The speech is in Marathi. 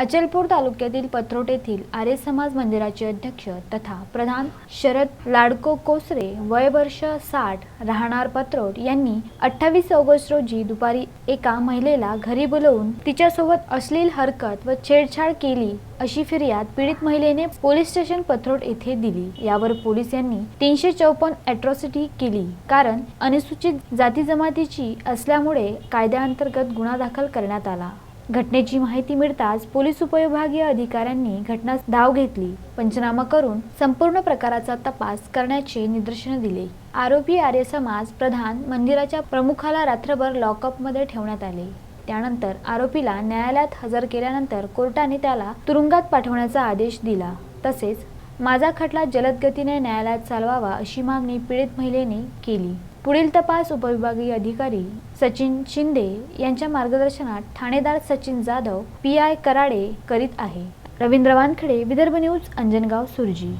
अचलपूर तालुक्यातील पत्रोट येथील आर्य समाज मंदिराचे अध्यक्ष तथा प्रधान शरद लाडको कोसरे वय वर्ष साठ राहणार पत्रोट यांनी अठ्ठावीस ऑगस्ट रोजी दुपारी एका महिलेला घरी बोलवून तिच्यासोबत अश्लील हरकत व छेडछाड केली अशी फिर्याद पीडित महिलेने पोलीस स्टेशन पथरोट येथे दिली. यावर पोलीस यांनी तीनशे चौपन्न अॅट्रॉसिटी केली. कारण अनुसूचित जाती जमातीची असल्यामुळे कायद्याअंतर्गत गुन्हा दाखल करण्यात आला. घटनेची माहिती मिळताच पोलीस उपविभागीय अधिकाऱ्यांनी घटनास धाव घेतली. पंचनामा करून संपूर्ण प्रकाराचा तपास करण्याचे निदर्शन दिले. आरोपी आर्य समाज प्रधान मंदिराच्या प्रमुखाला रात्रभर लॉकअपमध्ये ठेवण्यात आले. त्यानंतर आरोपीला न्यायालयात हजर केल्यानंतर कोर्टाने त्याला तुरुंगात पाठवण्याचा आदेश दिला. तसेच माझा खटला जलदगतीने न्यायालयात चालवावा अशी मागणी पीडित महिलेने केली. पुढील तपास उपविभागीय अधिकारी सचिन शिंदे यांच्या मार्गदर्शनात ठाणेदार सचिन जाधव पी आय कराडे करीत आहे. रवींद्र वानखडे विदर्भ न्यूज अंजनगाव सुरजी.